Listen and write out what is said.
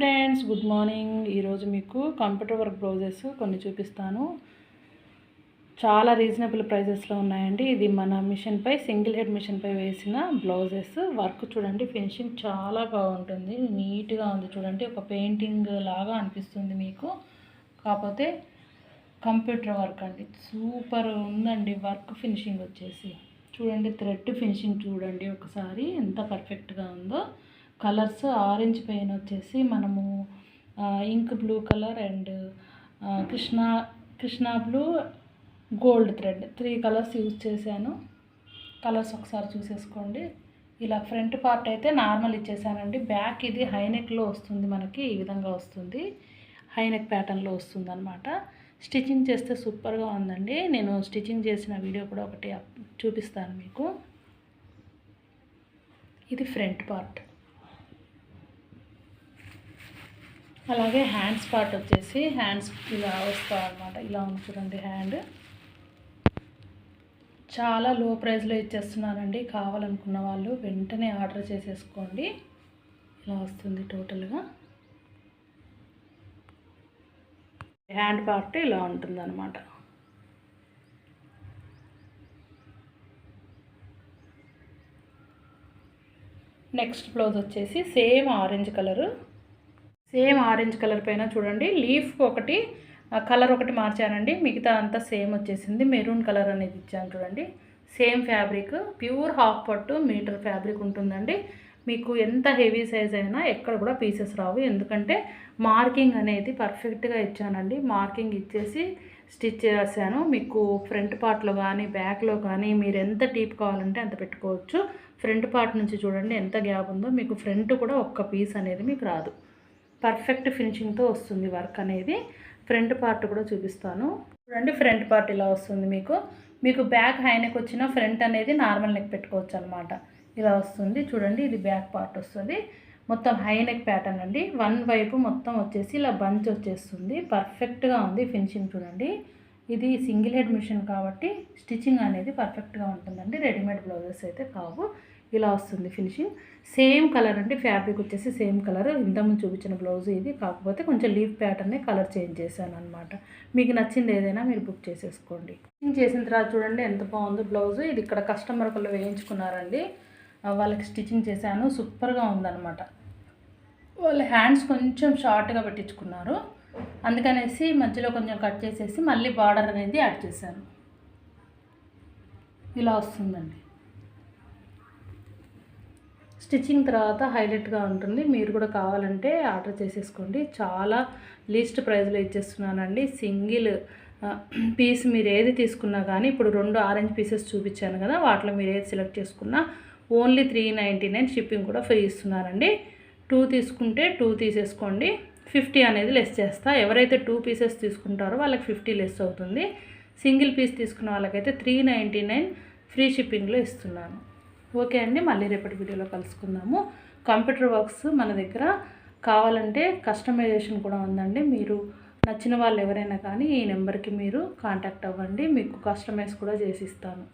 Friends good morning. ఈరోజు మీకు computer work blouses కొన్ని చూపిస్తాను. చాలా రీజనబుల్ ప్రైజెస్లో ఉన్నాయండి. ఇది మన మిషన్పై సింగిల్ హెడ్ మిషన్పై వేసిన బ్లౌజెస్. వర్క్ చూడండి ఫినిషింగ్ చాలా బాగుంటుంది. నీట్గా ఉంది చూడండి. ఒక పెయింటింగ్ లాగా అనిపిస్తుంది మీకు. కాకపోతే కంప్యూటర్ వర్క్ అండి. సూపర్ ఉందండి వర్క్ ఫినిషింగ్ వచ్చేసి. చూడండి థ్రెడ్ ఫినిషింగ్ చూడండి ఒకసారి. ఎంత పర్ఫెక్ట్గా ఉందో. కలర్స్ ఆరెంజ్ పెయిన్ వచ్చేసి మనము ink blue colour and Krishna Krishna blue gold thread. Three colours use చేశాను. కలర్స్ ఒకసారి చూసేసుకోండి. ఇలా ఫ్రంట్ పార్ట్ అయితే నార్మల్ ఇచ్చేసానండి. బ్యాక్ ఇది హైనెక్లో వస్తుంది మనకి ఈ విధంగా వస్తుంది. హైనెక్ ప్యాటర్న్లో వస్తుంది అనమాట స్టిచ్చింగ్ చేస్తే సూపర్గా ఉందండి. నేను స్టిచ్చింగ్ చేసిన వీడియో కూడా ఒకటి చూపిస్తాను మీకు. ఇది ఫ్రంట్ పార్ట్. అలాగే హ్యాండ్స్ పార్ట్ వచ్చేసి హ్యాండ్స్ ఇలా వస్తాయి అనమాట ఇలా ఉంది చూడండి హ్యాండ్ చాలా లో ప్రైస్లో ఇచ్చేస్తున్నానండి కావాలనుకున్న వాళ్ళు వెంటనే ఆర్డర్ చేసేసుకోండి. ఇలా వస్తుంది టోటల్గా హ్యాండ్ పార్ట్ ఇలా ఉంటుంది అనమాట నెక్స్ట్ బ్లౌజ్ వచ్చేసి same orange colour same orange colour పైన చూడండి. లీఫ్ ఒకటి కలర్ ఒకటి మార్చానండి. మిగతా అంతా సేమ్ వచ్చేసింది. మెరూన్ కలర్ అనేది ఇచ్చాను చూడండి. సేమ్ ఫ్యాబ్రిక్ ప్యూర్ హాఫ్ పట్టు మీటర్ ఫ్యాబ్రిక్ ఉంటుందండి. మీకు ఎంత హెవీ సైజ్ అయినా ఎక్కడ కూడా పీసెస్ రావు. ఎందుకంటే మార్కింగ్ అనేది పర్ఫెక్ట్గా ఇచ్చానండి. మార్కింగ్ ఇచ్చేసి స్టిచ్ చేశాను మీకు ఫ్రంట్ పార్ట్లో కానీ బ్యాక్లో కానీ మీరు ఎంత టీప్ కావాలంటే అంత పెట్టుకోవచ్చు. ఫ్రంట్ పార్ట్ నుంచి చూడండి ఎంత గ్యాప్ ఉందో. మీకు ఫ్రంట్ కూడా ఒక్క పీస్ అనేది మీకు రాదు. పర్ఫెక్ట్ ఫినిషింగ్తో వస్తుంది వర్క్ అనేది. ఫ్రంట్ పార్ట్ కూడా చూపిస్తాను. చూడండి ఫ్రంట్ పార్ట్ ఇలా వస్తుంది మీకు. మీకు బ్యాక్ హైనెక్ వచ్చిన ఫ్రంట్ అనేది నార్మల్ నెక్ పెట్టుకోవచ్చు అనమాట ఇలా వస్తుంది. చూడండి ఇది బ్యాక్ పార్ట్ వస్తుంది. మొత్తం హై నెక్ ప్యాటర్న్ అండి. వన్ వైపు మొత్తం వచ్చేసి ఇలా బంచ్ వచ్చేస్తుంది. పర్ఫెక్ట్గా ఉంది ఫినిషింగ్ చూడండి. ఇది సింగిల్ హెడ్ మిషన్ కాబట్టి స్టిచ్చింగ్ అనేది పర్ఫెక్ట్గా ఉంటుందండి. రెడీమేడ్ బ్లౌజెస్ అయితే కావు. ఇలా వస్తుంది ఫినిషింగ్ సేమ్ కలర్ అంటే ఫ్యాబ్రిక్ వచ్చేసి సేమ్ కలర్ ఇంతకుముందు చూపించిన బ్లౌజ్ ఇది. కాకపోతే కొంచెం లీఫ్ ప్యాటర్నే కలర్ చేంజ్ చేశాను అనమాట మీకు నచ్చింది ఏదైనా మీరు బుక్ చేసేసుకోండి. స్టిచ్చింగ్ చేసిన తర్వాత చూడండి ఎంత బాగుందో బ్లౌజ్ ఇది ఇక్కడ కస్టమర్ ఒకళ్ళు వేయించుకున్నారండి. వాళ్ళకి స్టిచ్చింగ్ చేశాను. సూపర్గా ఉందన్నమాట. వాళ్ళ హ్యాండ్స్ కొంచెం షార్ట్గా పెట్టించుకున్నారు. అందుకనేసి మధ్యలో కొంచెం కట్ చేసేసి మళ్ళీ బార్డర్ అనేది యాడ్ చేశాను. ఇలా వస్తుందండి. స్టిచ్చింగ్ తర్వాత హైలైట్గా ఉంటుంది. మీరు కూడా కావాలంటే ఆర్డర్ చేసేసుకోండి. చాలా లీస్ట్ ప్రైస్లో ఇచ్చేస్తున్నానండి. సింగిల్ పీస్ మీరు ఏది తీసుకున్నా కానీ ఇప్పుడు రెండు ఆరెంజ్ పీసెస్ చూపించాను కదా వాటిలో మీరు ఏది సెలెక్ట్ చేసుకున్నా only three ninety nine shipping కూడా ఫ్రీ ఇస్తున్నారండి. టూ తీసుకుంటే టూ తీసేసుకోండి. ఫిఫ్టీ అనేది లెస్ చేస్తా. ఎవరైతే టూ పీసెస్ తీసుకుంటారో వాళ్ళకి ఫిఫ్టీ లెస్ అవుతుంది. సింగిల్ పీస్ తీసుకున్న వాళ్ళకైతే త్రీ నైంటీ నైన్ ఫ్రీ షిప్పింగ్లో ఇస్తున్నాను. ఓకే అండి మళ్ళీ రేపటి వీడియోలో కలుసుకుందాము. కంప్యూటర్ వర్క్స్ మన దగ్గర కావాలంటే కస్టమైజేషన్ కూడా ఉందండి. మీరు నచ్చిన వాళ్ళు ఎవరైనా కానీ ఈ నెంబర్కి మీరు కాంటాక్ట్ అవ్వండి. మీకు కస్టమైజ్ కూడా చేసిస్తాను